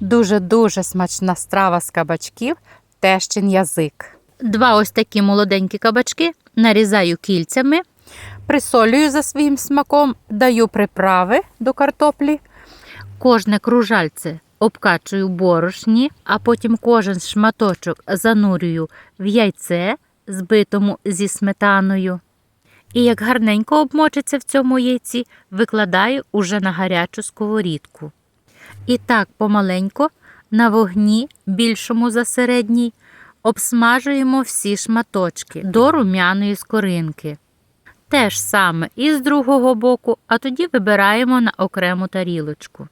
Дуже-дуже смачна страва з кабачків тещин язик. Два ось такі молоденькі кабачки нарізаю кільцями, присолюю за своїм смаком, даю приправи до картоплі. Кожне кружальце обкачую борошні, а потім кожен шматочок занурюю в яйце, збитому зі сметаною. І як гарненько обмочиться в цьому яйці, викладаю уже на гарячу сковорідку. І так помаленько на вогні, більшому за середній, обсмажуємо всі шматочки до рум'яної скоринки. Те ж саме і з другого боку, а тоді вибираємо на окрему тарілочку.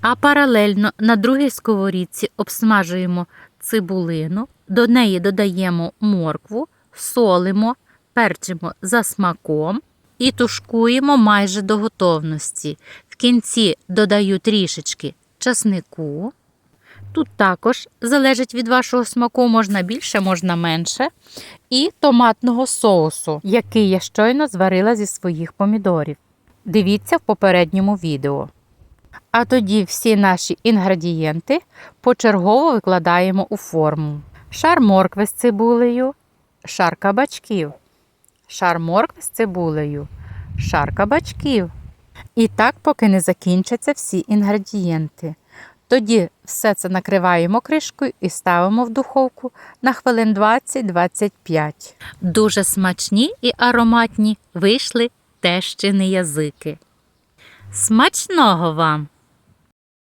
А паралельно на другій сковорідці обсмажуємо цибулину, до неї додаємо моркву, солимо, перчимо за смаком і тушкуємо майже до готовності. Кінці додаю трішечки часнику. Тут також залежить від вашого смаку, можна більше, можна менше. І томатного соусу, який я щойно зварила зі своїх помідорів. Дивіться в попередньому відео. А тоді всі наші інгредієнти почергово викладаємо у форму. Шар моркви з цибулею, шар кабачків, шар моркви з цибулею, шар кабачків. І так, поки не закінчаться всі інгредієнти. Тоді все це накриваємо кришкою і ставимо в духовку на хвилин 20-25. Дуже смачні і ароматні вийшли тещини язики. Смачного вам!